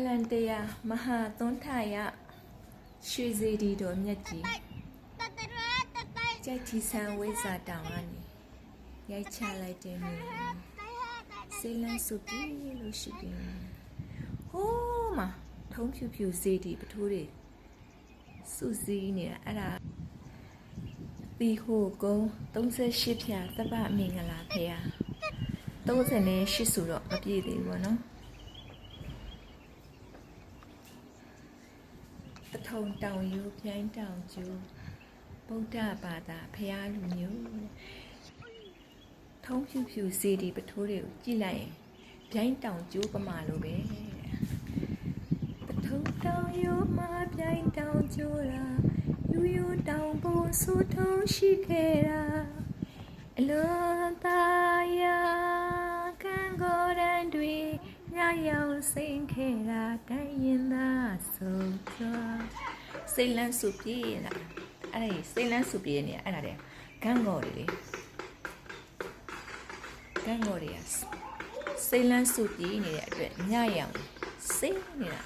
အလန်တရာမဟာသွန်းထရရွှေစေတီတော်မြတ်ကြီးကြိုက်တီဆန်ဝိဇာတောင်ကနေရိုက်ချလိုက်တဲ့မြို့စေလန်းစုပြီလို့ရှိပြီဟိုးမှာထုံးဖြူဖြူစေတီပထိုးတွေစုစည်းနေတာအဲ့ဒါတီဟိုကုန်း38ဖြာတပ္ပမင်္ဂလာဖေယ38ဆိုတော့မပြည့်သေးဘူးပေါ့နော် ပထုံတောင်ယူပြိုင်းတောင်ကျူဗုဒ္ဓဘာသာဖရာလူမျိုးထုံးဖြူဖြူစီဒီပထိုးတွေကိုကြည့်လိုက်ရင်ပြိုင်းတောင်ကျိုးပမာလိုပဲပထုံတောင်ယူမှာပြိုင်းတောင်ကျိုးတာယူယူတောင်ပေါ်ဆူထုံးရှိခဲ့တာအလွန်သားရာ ရောက်စိန်ခဲ့တာတိုင်းရင်သားဆုံးသွားစိတ်လန်းစုပြေးလာအဲ့ဒါစိတ်လန်းစုပြေးနေအဲ့ဒါတဲ့ဂန်းကော်တွေလေဂန်းကော်တွေကစိတ်လန်းစုပြေးနေတဲ့အတွက်ညရောက်စိတ်နေတာ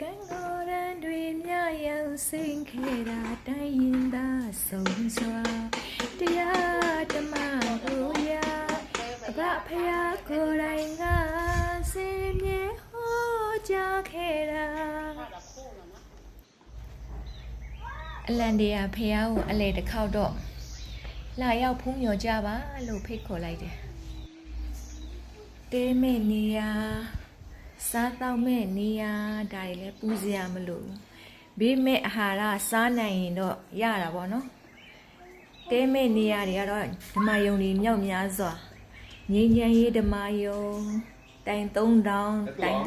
ကံကောရန်တွေမြရောက်စိန်ခဲ့တာတိုင်းရင်သာဆုံးစွာတရားဓမ္မကိုရာအဘဖယား ကိုယ်တိုင်ကစင်မြေဟောကြားခဲ့တာအလန်ဒီယာဖယားကိုအလေတစ်ခေါက်တော့လာရောက်ဖုံးမြော်ကြပါလို့ဖိတ်ခေါ်လိုက်တယ်တေးမဲ့နေရာစားတော့မဲ့နေရာဒါတွေလည်းပူစရာမလိုဘူးဘေးမဲ့အာဟာရစားနိုင်ရင်တော့ရတာပေါ့နော်တဲမဲ့နေရာတွေကတော့ဓမ္မယုံတွေမြောက်များစွာ ငြိမ်းချမ်းရေးဓမ္မယုံတိုင်3000တိုင်1000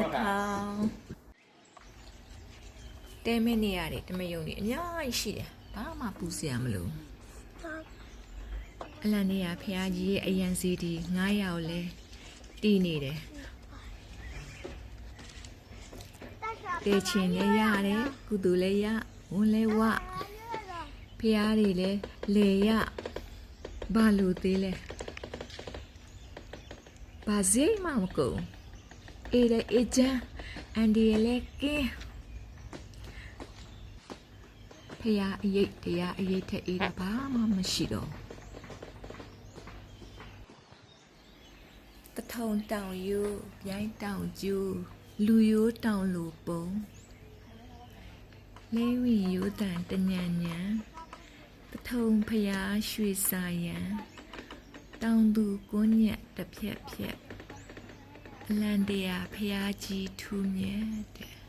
တဲမဲ့နေရာတွေဓမ္မယုံတွေအများကြီးရှိတယ်ဘာမှပူစရာမလိုဘူးအလန်နေရဖះကြီးရဲ့အရန်စီဒီ9ရောက်လဲတည်နေတယ်တေချင်လည်းရတယ်ကုသူလည်းရဝန်လည်းဝဖះတွေလည်းလေရဘာလို့သေးလဲ ဘာစိမှမကုန်အေးလေအေးချမ်းအန်ဒီလည်းကင်းဖះအရေးတရားအရေးထက်အေးတာဘာမှမရှိတော့ပထုံတောင်ယူပြိုင်းတောင်ကျူလူရိုးတောင်လူပုံလေးဝီရိုးတန်တညံညံပထုံဖျားရွှေစာယံ တောင်သူကွန်းညက်တစ်ဖြက်ဖြက်အလန်တရာဖျားကြီးထူးမြတ်တဲ့